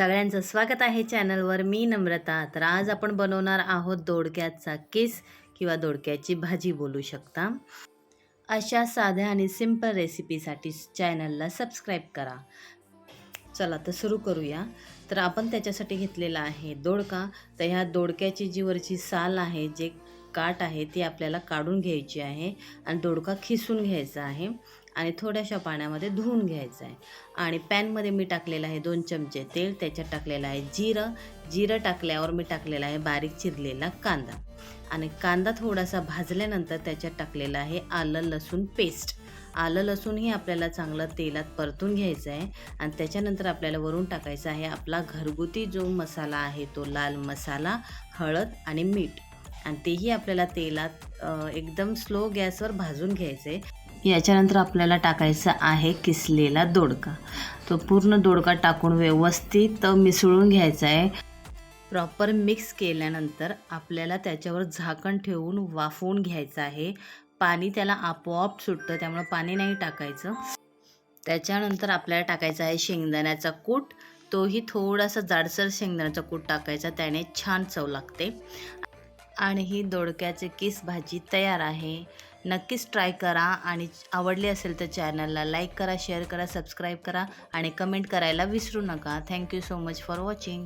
सगळ्यांचं स्वागत आहे चॅनलवर. मी नम्रता. तर आज आपण बनवणार आहोत दोडक्याचा केस किंवा दोडक्याची भाजी बोलू शकता. अशा साध्या आणि सिंपल रेसिपीसाठी चॅनलला सबस्क्राईब करा. चला तर सुरू करूया. तर आपण त्याच्यासाठी घेतलेला आहे दोडका. तर ह्या दोडक्याची जी वरची साल आहे जे काट आहे ती आपल्याला काढून घ्यायची आहे आणि दोडका खिसून घ्यायचा आहे आणि थोड्याशा पाण्यामध्ये धुवून घ्यायचं आहे. आणि पॅनमध्ये मी टाकलेलं आहे दोन चमचे तेल त्याच्यात टाकलेलं आहे जिरं. जिरं टाकल्यावर मी टाकलेला आहे बारीक चिरलेला कांदा. आणि कांदा थोडासा भाजल्यानंतर त्याच्यात टाकलेला आहे आलं लसूण पेस्ट. आलं लसूणही आपल्याला चांगलं तेलात परतून घ्यायचं आहे आणि त्याच्यानंतर आपल्याला वरून टाकायचा आहे आपला घरगुती जो मसाला आहे तो लाल मसाला हळद आणि मीठ. आणि तेही आपल्याला तेलात एकदम स्लो गॅसवर भाजून घ्यायचं. आहे याच्यानंतर आपल्याला टाकायचा आहे किसलेला दोडका. तो पूर्ण दोडका टाकून व्यवस्थित मिसळून घ्यायचा आहे. प्रॉपर मिक्स केल्यानंतर आपल्याला त्याच्यावर झाकण ठेवून वाफवून घ्यायचं आहे. पाणी त्याला आपोआप सुटतं त्यामुळे पाणी नाही टाकायचं. त्याच्यानंतर आपल्याला टाकायचा आहे शेंगदाण्याचा कूट. तोही थोडासा जाडसर शेंगदाण्याचा कूट टाकायचा त्याने छान चव लागते. आणि ही दोडक्याचे किस भाजी तयार आहे. नक्कीच ट्राय करा आणि आवडली असेल तर चॅनलला लाईक करा शेअर करा सबस्क्राईब करा आणि कमेंट करायला विसरू नका. Thank you so much for watching